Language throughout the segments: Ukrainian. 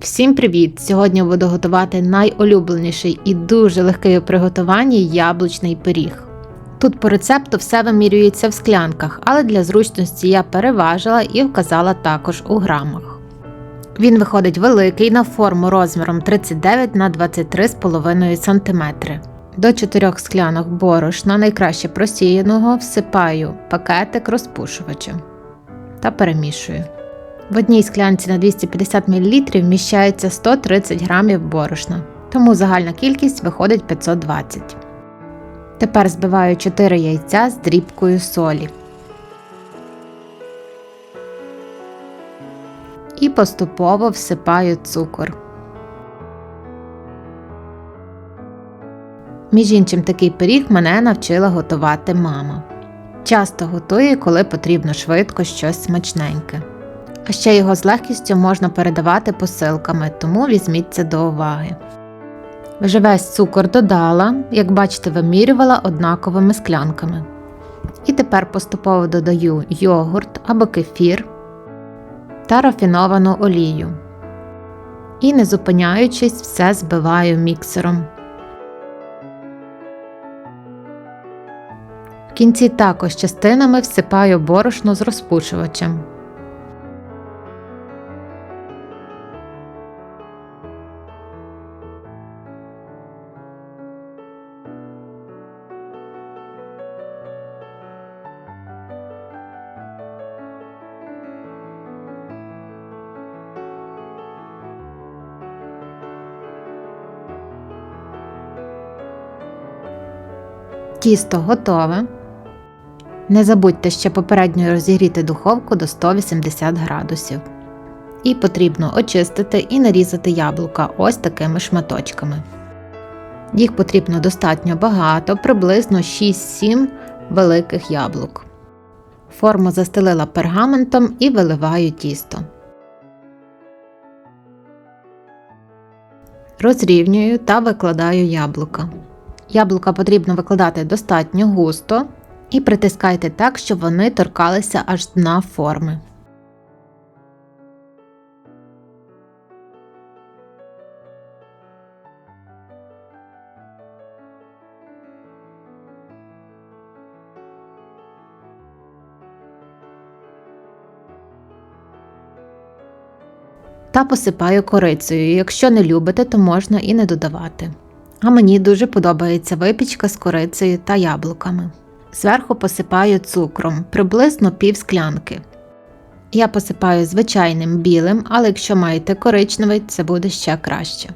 Всім привіт! Сьогодні буду готувати найулюбленіший і дуже легкий у приготуванні яблучний пиріг. Тут по рецепту все вимірюється в склянках, але для зручності я переважила і вказала також у грамах. Він виходить великий на форму розміром 39 на 23,5 см. До 4 склянок борошна, найкраще просіяного, всипаю пакетик розпушувача та перемішую. В одній склянці на 250 мл вміщається 130 г борошна, тому загальна кількість виходить 520 Тепер збиваю 4 яйця з дрібкою солі. І поступово всипаю цукор. Між іншим, такий пиріг мене навчила готувати мама. Часто готує, коли потрібно швидко щось смачненьке. А ще його з легкістю можна передавати посилками, тому візьміть це до уваги. Вже весь цукор додала, як бачите, вимірювала однаковими склянками. І тепер поступово додаю йогурт або кефір та рафіновану олію. І не зупиняючись, все збиваю міксером. В кінці також частинами всипаю борошно з розпушувачем. Тісто готове. Не забудьте ще попередньо розігріти духовку до 180 градусів. І потрібно очистити і нарізати яблука ось такими шматочками. Їх потрібно достатньо багато, приблизно 6-7 великих яблук. Форму застелила пергаментом і виливаю тісто. Розрівнюю та викладаю яблука. Яблука потрібно викладати достатньо густо і притискайте так, щоб вони торкалися аж дна форми. Та посипаю корицею. Якщо не любите, то можна і не додавати. А мені дуже подобається випічка з корицею та яблуками. Зверху посипаю цукром приблизно пів склянки. Я посипаю звичайним білим, але якщо маєте коричневий, це буде ще краще.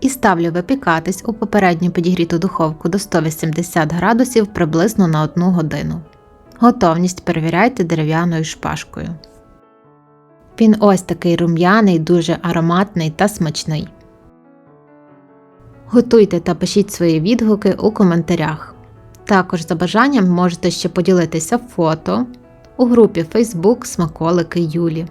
І ставлю випікатись у попередньо підігріту духовку до 180 градусів приблизно на 1 годину. Готовність перевіряйте дерев'яною шпажкою. Він ось такий рум'яний, дуже ароматний та смачний. Готуйте та пишіть свої відгуки у коментарях. Також за бажанням можете ще поділитися фото у групі Facebook Смаколики Юлі.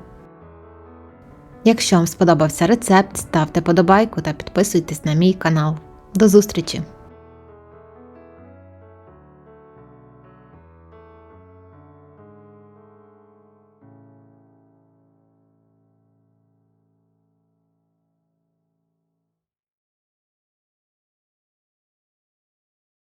Якщо вам сподобався рецепт, ставте подобайку та підписуйтесь на мій канал. До зустрічі!